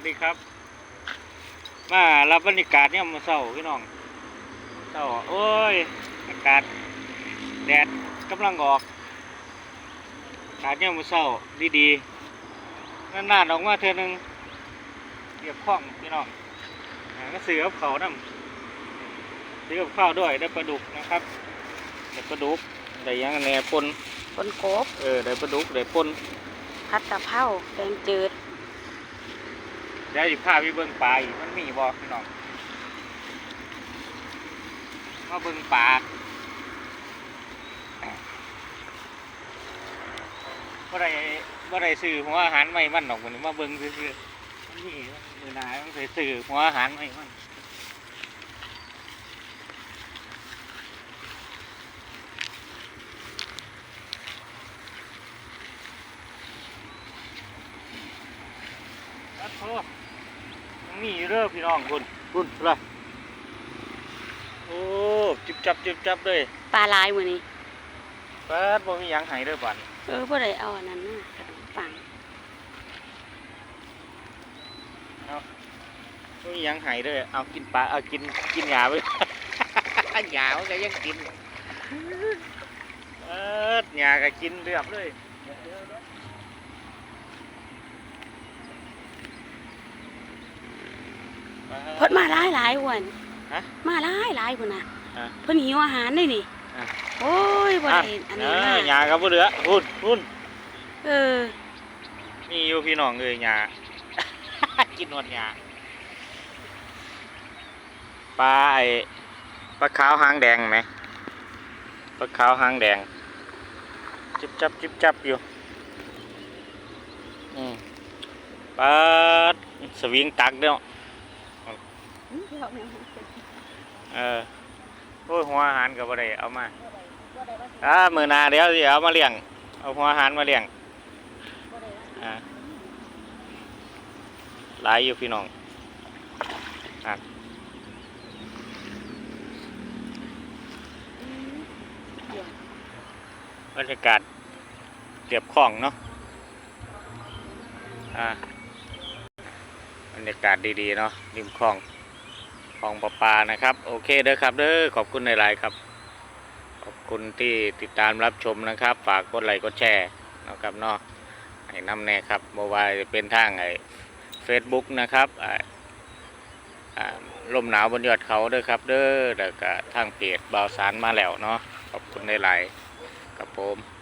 วัสดีครับ มารับบรรยากาศเนี่ยามมาเศร้าพี่น้องเศร้าโอ้ย อากาศ แดดกำลังออกอากาศเนี่ยามมาเศร้าดีๆนานๆออกมาเทื่อนึงเรียบคล่องพี่น้องอ่าก็ซื้อกับเขาวนำซื้อกับข้าวด้วยได้ปลาดุกนะครับได้ปลาดุกได้หยังแหน่ปนคนโกบเออได้ปลาดุกได้ปนผัดกะเพราแกงจืด เดี๋ยวสิพาพี่เบิ้งปลาอีกมันมีบ่พี่น้องมาเบิ้งปลาบ่ได้บ่ได้ซื้อหัวอาหารใหม่มันหรอกมันมาเบิ้งซื้อๆมันมีมือหนามันใส่ซื้อหัวอาหารใหม่มัน โทษยังมีอยู่เด้อพี่น้องคุณคุณล่ะโอ้จิบจับจิบจับเลยปลาลายมื้อนี้เปิดบ่มีหยังให้เด้อบัดเออบ่ได้เอาอันนั้นมาขนมปังบ่มีหยังให้เด้อเอากินปลาเอากินกินหญ้าไปหญ้ามันก็ยังกินเอิดหญ้าก็กินเรียบเลย เพิ่นมาหลายหลายอ้วนฮะ มาหลายหลายพุ่นน่ะอะเพิ่นหิวอาหารได้นี่อะ โอ้ยบ่อะได้อันเอนี้อมาหญ้าก็บ่เหลือพุ่นพุ่นเออมีอยู่พี่น้องเอ้ยหญ้า กินหมดหญ้าปลาไอ้ปลาขาวหางแดงไหมปลาขาวหางแดง จิบจับจิบจับอยู่อืมปลาสวิงตักเนาะ เออโอ้ยหัวอาหารก็บ่ได้เอามาอ่ามือนาเดี๋ยวสิเอามาเลี้ยง เอาหัวอาหารมาเลี้ยงอ่าหลายอยู่พี่น้องอะบรรยากาศเรียบคล่องเนาะอ่าบรรยากาศดีๆเนาะริมคลอง คลองประปานะครับ โอเคเด้อครับเด้อขอบคุณในไลน์ครับ ขอบคุณที่ติดตามรับชมนะครับ ฝากกดไลค์กดแชร์นะครับเนาะให้น้ำแน่ครับบว่าจะเป็นทางไอ้เฟซบุ๊กนะครับอ่าอ่าลมหนาวบนยอดเขาเด้อครับเด้อแล้วก็ทางเพจบาวสารมาแล้วเนาะขอบคุณในไลน์ครับผม